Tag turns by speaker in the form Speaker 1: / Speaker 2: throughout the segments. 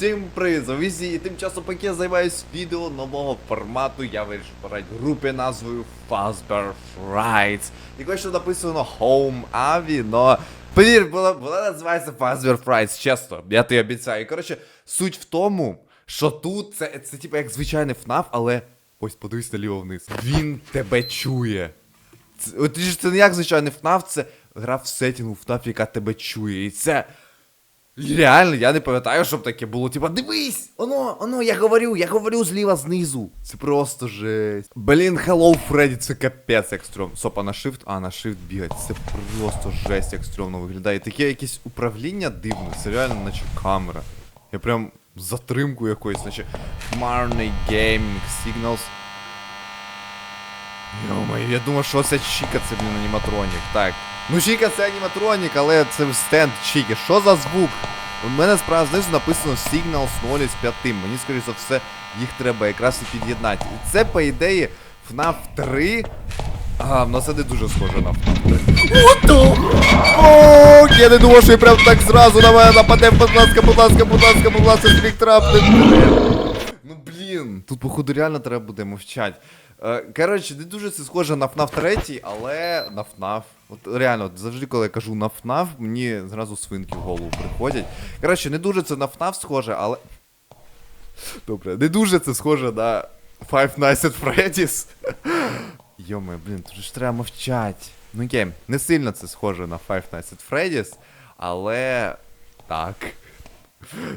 Speaker 1: Всім привіт, і тим часом, поки я займаюсь відео нового формату, я вирішив порати групі назвою Fazbear Frights. І кое-що написано Home Avi, но повір, вона, вона називається Fazbear Frights, чесно, я тобі обіцяю. І коротше, суть в тому, що тут це, це типу як звичайний FNAF, але ось подивись наліво вниз. Він тебе чує. Це, от це не як звичайний FNAF, це гра в сетінгу FNAF, яка тебе чує. І це. Реально, я не пам'ятаю, щоб таке було. Типа, дивись! Оно, оно, я говорю, я говорю зліва знизу. Це просто жесть. Блін, Hello Freddy, це капець як стрьом. Сопа на shift, а на shift бігать. Це просто жесть, як стрьомно виглядає. Таке якесь управління дивне, це реально наче камера. Я прям затримку якоюсь, наче Хмарний геймінг, Signals. Йо-моє, я думав, що це Чіка, це, блін, аніматронік. Так. Ну, Чіка це аніматронік, але це стенд Чіки. Що за звук? У мене справа знизу написано Signal 0 з 5. Мені, скоріш за все, їх треба якраз і під'єднати. І це, по ідеї, FNAF 3. А, ну це не дуже схоже на FNAF 3. Ото! Я не думав, що я прям так зразу на мене нападе, будь ласка, будь ласка, будь ласка, будь ласка, спектрап. Ну блін, тут походу реально треба буде мовчати. Е, Коротше, не дуже це схоже на FNAF 3, але на FNAF. От реально, завжди, коли я кажу на FNAF, мені зразу свинки в голову приходять. Коротше, не дуже це на FNAF схоже, але. Добре, не дуже це схоже на Five Nights at Freddy's. Йоме, блін, тут ж треба мовчати. Ну окей, не сильно це схоже на Five Nights at Freddy's, але. Так.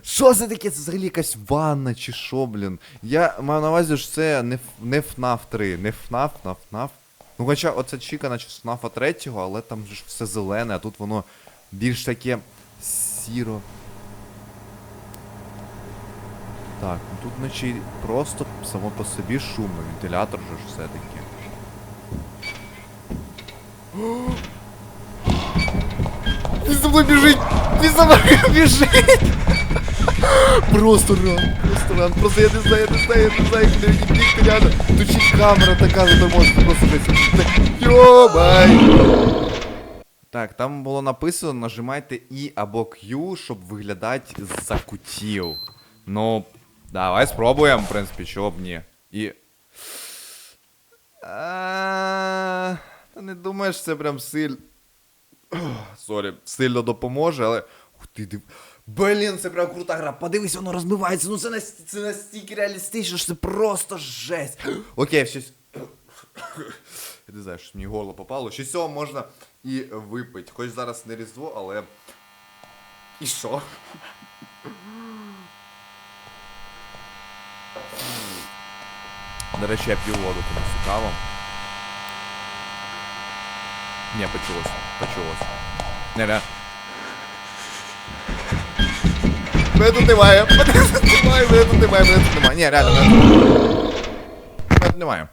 Speaker 1: Що це таке? Це взагалі якась ванна чи що, блін? Я маю на увазі, що це не не FNAF 3, не FNAF, FNAF, FNAF. Ну хоча оця чіка, наче з 3, але там же ж все зелене, а тут воно більш таке сіро. Так, ну тут наче просто само по собі шумно, вентилятор же ж все-таки. Він за мною біжить! Він за мною біжить! Просто ран, просто ран, просто я не знаю, я не знаю, я не знаю, куди мені бігти, реально. Тут ще й камера така заторможена, просто жесть. Йомай! Так, там було написано, нажимайте І або Q, щоб виглядати з-за кутів. Ну, давай спробуємо, в принципі, чого б ні. І. А, Та не думаєш, це прям сильно. Сорі, сильно допоможе, але. Ух ти див. Блін, це прям крута гра. Подивись, воно розбивається. Ну це, наст... це настільки реалістично, що це просто жесть. Окей, щось. Я не знаю, що мені горло попало. Щось цього можна і випити. Хоч зараз не різдво, але. І що? До речі, я п'ю воду, тому цікаво. Ні, почулося. Почулося. Не, не. Мене тут немає. Немає, мене тут немає, мене тут немає. Ні, реально, мене тут. Тут немає.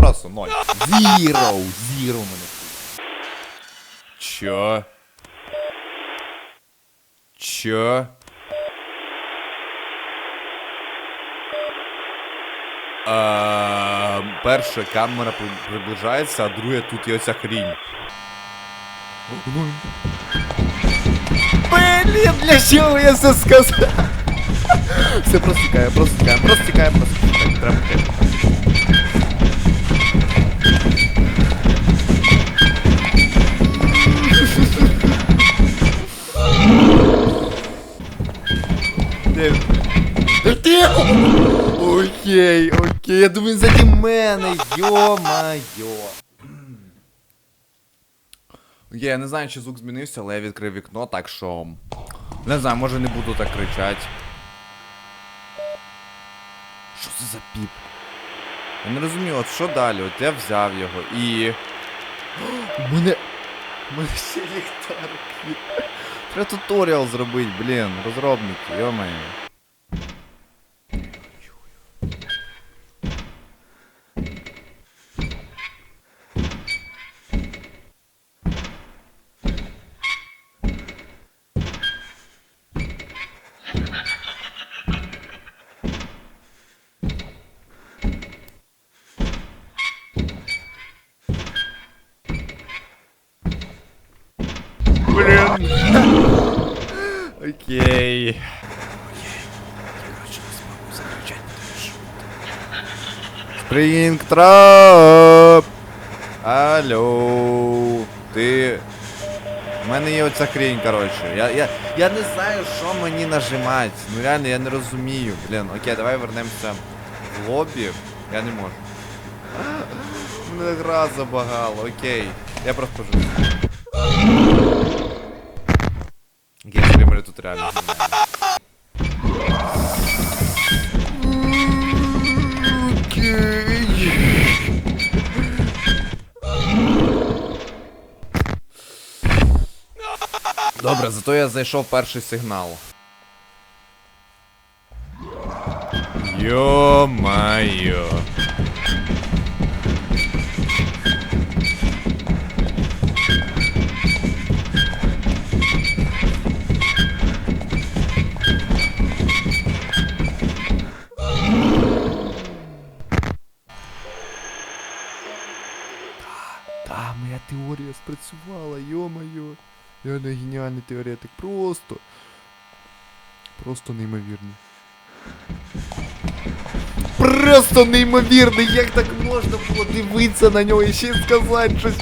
Speaker 1: Просто ноль. Зіро. Зіро мене. Чо? Чо? А, перша камера приближається, а друге тут є оця хрінь. Блін, для чого я це сказав? Все просто тікає, просто тікає, просто тікає, просто тікає. Треба тікати. Окей, окей, я думаю, заді мене, йо-майо. Я не знаю, чи звук змінився, але я відкрив вікно, так що. Не знаю, може не буду так кричати. Що це за піп? Я не розумію, от що далі? От я взяв його і. У мене. У мене ще ліхтарки. Треба туторіал зробити, блін, розробники, йомаю. блин. Окей. Спринг трап. Алло. Ти. У мене є оця хрінь, коротше. Я я, я не знаю, що мені нажимати. Ну реально, я не розумію. Блін, окей, давай вернемося в лобі. Я не можу. Мене гра забагала, окей. Я просто пожив. Тут реально. Добре, зато я знайшов перший сигнал. Йо-майо. Теорія спрацювала, йо-моє. Реально геніальний теоретик. Просто. Просто неймовірний. Просто неймовірний! Як так можна було дивитися на нього і ще сказати щось.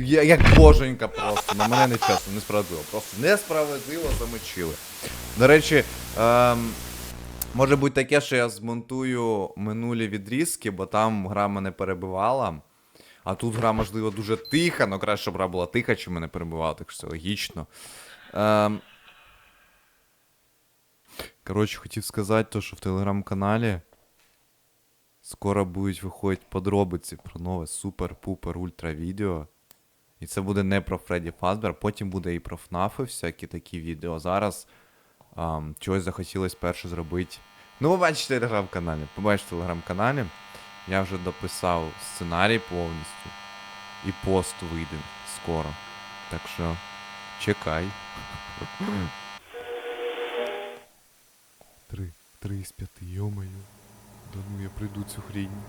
Speaker 1: Як боженька просто, на мене не чесно, несправедливо. Просто несправедливо замочили. До речі, ем, може бути таке, що я змонтую минулі відрізки, бо там гра мене перебивала. А тут гра, можливо, дуже тиха, але краще, щоб гра була тиха, чим мене перебивала, так що це логічно. Ем, коротше, хотів сказати, то, що в телеграм-каналі скоро будуть виходити подробиці про нове супер-пупер ультра відео. І це буде не про Фредді Фазбер, потім буде і про ФНАФи всякі такі відео. Зараз ам, чогось захотілося перше зробити. Ну, ви бачите в телеграм-каналі. Побачите в телеграм-каналі. Я вже дописав сценарій повністю. І пост вийде скоро. Так що чекай. Три, три з п'яти, йомаю. Да ну я прийду цю хрінь.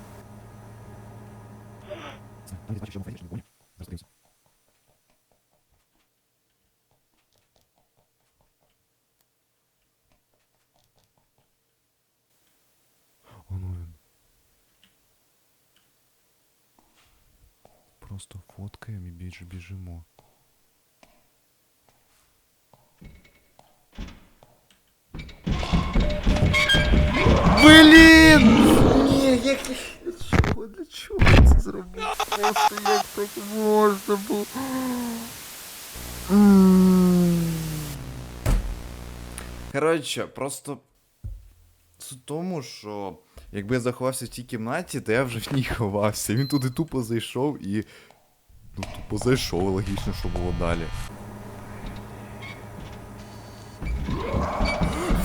Speaker 1: Воно він. Просто фоткаємо і біж, біжимо. Блін! Ні, як для чого, для чого це зробив? Просто як так можна було? Коротше, просто в тому, що якби я заховався в тій кімнаті, то я вже в ній ховався. Він туди тупо зайшов і. Ну, тупо зайшов, логічно, що було далі.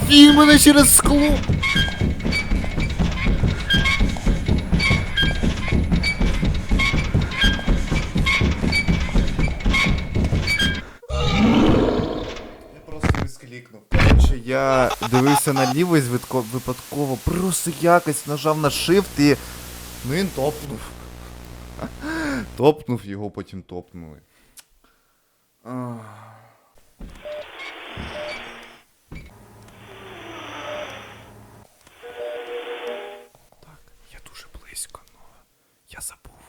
Speaker 1: Він мене через скло! Я дивився наліво і випадково просто якось нажав на shift і. Ну він топнув. Топнув, його потім топнули. Так, я дуже близько, но я забув.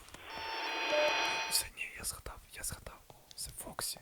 Speaker 1: Все, ні, я згадав, я згадав. Це Фоксі.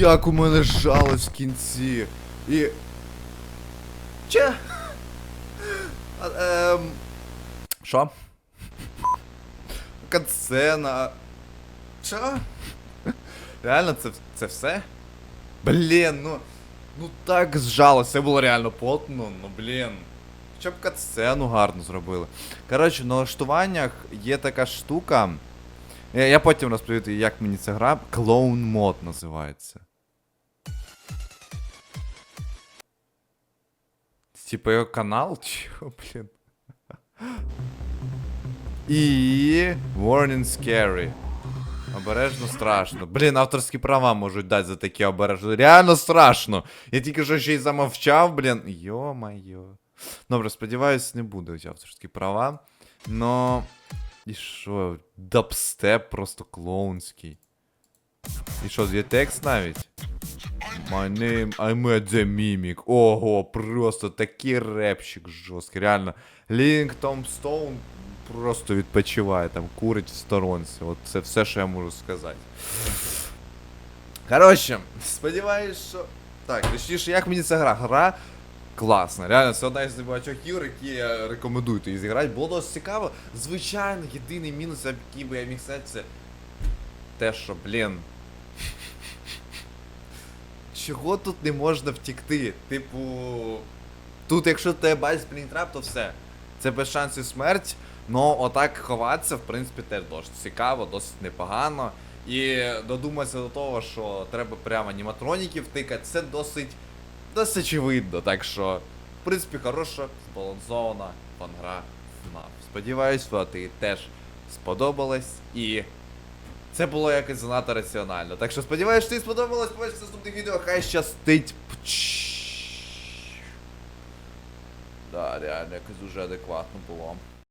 Speaker 1: Як у мене жалось в кінці. І. Че? Ем, Що? Катсцена. Що? Реально, це, це все? Блін, ну. Ну так зжало, це було реально потно, ну блін. Хоча б катсцену гарно зробили. Коротше, в налаштуваннях є така штука. Я, я потім розповім, як мені ця гра. Клоун мод називається. Типа його канал? Чого, блін? І. Warning Scary. Обережно страшно. Блін, авторські права можуть дати за таке обережно. Реально страшно. Я тільки що ще й замовчав, блін. Йо-майо. Добре, сподіваюсь, не будуть авторські права. Но. І що? Дабстеп просто клоунський. І що, є текст навіть? My name, I'm at the Mimic. Ого, просто такий репчик жорсткий, реально. Лінк Томстоун просто відпочиває, там курить в сторонці. От це все, що я можу сказати. Коротше, сподіваюсь, що. Так, точніше, як мені ця гра? Гра класна. Реально, це одна із небагатьох ігор, які я рекомендую тобі зіграти. Було досить цікаво. Звичайно, єдиний мінус, який би я міг сказати, це те, що, блін. Чого тут не можна втікти? Типу. Тут, якщо тебе бачить спрінтрап, то все. Це без шансів смерть. Ну, отак ховатися, в принципі, теж досить цікаво, досить непогано. І додуматися до того, що треба прямо аніматроніків тикати, це досить досить очевидно. Так що, в принципі, хороша, збалансована фангра FNAF. Сподіваюсь, вона тобі теж сподобалась і. Це було якось занадто раціонально. Так що сподіваюсь, тобі сподобалось. Побачиш наступне відео. Хай щастить. Да, реально, якось дуже адекватно було.